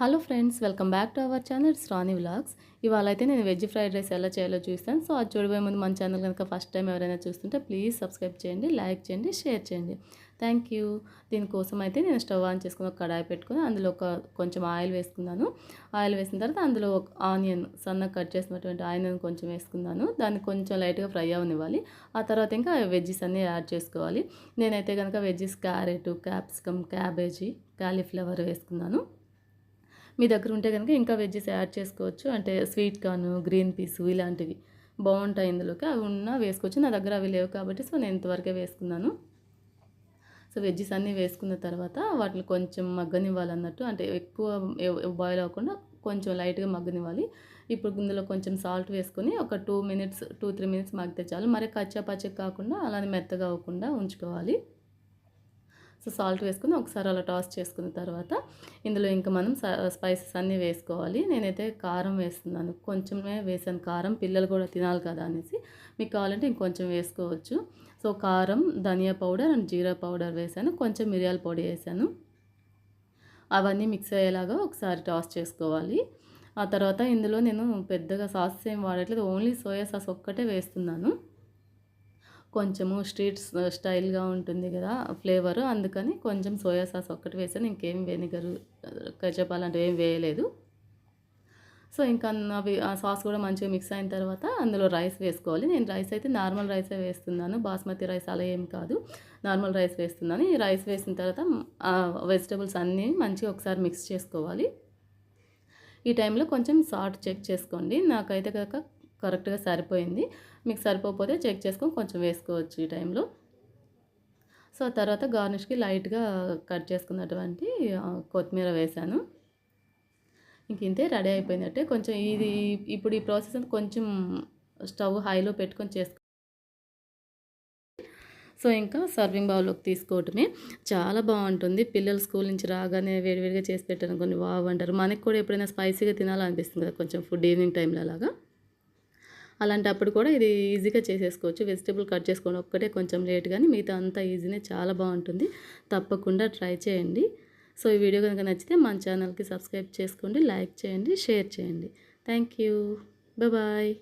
Hello friends welcome back to our channel Shrani vlogs ఇవాళ అయితే నేను వెజ్ ఫ్రైడ్ రైస్ ఎలా చేయాలో చూస్తాను. సో అది చూడబోయే ముందు మన ఛానల్ కనుక ఫస్ట్ టైం ఎవరైనా చూస్తుంటే ప్లీజ్ సబ్స్క్రైబ్ చేయండి లైక్ చేయండి షేర్ చేయండి. థ్యాంక్ యూ దీనికోసం అయితే నేను స్టవ్ ఆన్ చేసుకుని ఒక కడాయి పెట్టుకుని అందులో ఒక కొంచెం ఆయిల్ వేసుకున్నాను. ఆయిల్ వేసిన తర్వాత అందులో ఒక ఆనియన్ సన్నగా కట్ చేసినటువంటి ఆనియన్ కొంచెం వేసుకున్నాను. దాన్ని కొంచెం లైట్గా ఫ్రై అవనివ్వాలి. ఆ తర్వాత ఇంకా వెజ్జెస్ అన్నీ యాడ్ చేసుకోవాలి. నేనైతే కనుక veggies carrot capsicum cabbage cauliflower వేసుకున్నాను. మీ దగ్గర ఉంటే కనుక ఇంకా వెజ్జెస్ యాడ్ చేసుకోవచ్చు. అంటే స్వీట్ కార్న్ గ్రీన్ పీస్ ఇలాంటివి బాగుంటాయి ఇందులోకి. అవి ఉన్నా వేసుకోవచ్చు. నా దగ్గర అవి లేవు కాబట్టి సో నేను ఇంతవరకే వేసుకున్నాను. సో వెజ్జెస్ అన్నీ వేసుకున్న తర్వాత వాటిని కొంచెం మగ్గనివ్వాలన్నట్టు అంటే ఎక్కువ బాయిల్ అవ్వకుండా కొంచెం లైట్గా మగ్గనివ్వాలి. ఇప్పుడు ఇందులో కొంచెం సాల్ట్ వేసుకొని ఒక two minutes two three minutes మగ్గితే చాలు. మరి కచ్చా పచ్చకి కాకుండా అలానే మెత్తగా అవ్వకుండా ఉంచుకోవాలి. సో సాల్ట్ వేసుకుని ఒకసారి అలా టాస్ చేసుకున్న తర్వాత ఇందులో ఇంకా మనం స్పైసెస్ అన్నీ వేసుకోవాలి. నేనైతే కారం వేస్తున్నాను. కొంచెమే వేసాను. కారం పిల్లలు కూడా తినాలి కదా అనేసి. మీకు కావాలంటే ఇంకొంచెం వేసుకోవచ్చు. సో కారం ధనియా పౌడర్ అండ్ జీరా పౌడర్ వేసాను. కొంచెం మిరియాల పొడి వేసాను. అవన్నీ మిక్స్ అయ్యేలాగా ఒకసారి టాస్ చేసుకోవాలి. ఆ తర్వాత ఇందులో నేను పెద్దగా సాసెస్ ఏం వాడట్లేదు. ఓన్లీ సోయా సాస్ ఒక్కటే వేస్తున్నాను. కొంచెము స్ట్రీట్ స్టైల్గా ఉంటుంది కదా ఫ్లేవర్. అందుకని కొంచెం సోయా సాస్ ఒక్కటి వేసాను. ఇంకేం వెనిగర్ కచప్ అలాంటివి ఏం వేయలేదు. సో ఇంకా అవి ఆ సాస్ కూడా మంచిగా మిక్స్ అయిన తర్వాత అందులో రైస్ వేసుకోవాలి. నేను రైస్ అయితే నార్మల్ రైసే వేస్తున్నాను. బాస్మతి రైస్ అలా ఏం కాదు. నార్మల్ రైస్ వేస్తున్నాను. ఈ రైస్ వేసిన తర్వాత వెజిటబుల్స్ అన్నీ మంచిగా ఒకసారి మిక్స్ చేసుకోవాలి. ఈ టైంలో కొంచెం సాల్ట్ చెక్ చేసుకోండి. నాకైతే కనుక కరెక్ట్గా సరిపోయింది. మీకు సరిపోతే చెక్ చేసుకొని కొంచెం వేసుకోవచ్చు ఈ టైంలో. సో తర్వాత గార్నిష్కి లైట్గా కట్ చేసుకున్నటువంటి కొత్తిమీర వేశాను ఇంక ఇంతే రెడీ అయిపోయిందంటే కొంచెం ఇది ఇప్పుడు ఈ ప్రాసెస్ కొంచెం స్టవ్ హైలో పెట్టుకొని చేసుకో సో ఇంకా సర్వింగ్ బౌల్లోకి తీసుకోవటమే. చాలా బాగుంటుంది. పిల్లలు స్కూల్ నుంచి రాగానే వేడివేడిగా చేసి పెట్టాను కొన్ని బాగుంటారు అంటారు. మనకి కూడా ఎప్పుడైనా స్పైసీగా తినాలనిపిస్తుంది కదా కొంచెం ఫుడ్ ఈవినింగ్ టైంలో అలాగా అలాంటప్పుడు కూడా ఇది ఈజీగా చేసేసుకోవచ్చు. వెజిటేబుల్ కట్ చేసుకోవడం ఒక్కటే కొంచెం లేట్ కానీ మిగతా అంతా ఈజీనే చాలా బాగుంటుంది. తప్పకుండా ట్రై చేయండి. సో ఈ వీడియో కనుక నచ్చితే మన ఛానల్కి సబ్స్క్రైబ్ చేసుకోండి లైక్ చేయండి షేర్ చేయండి. Thank you. బాయ్.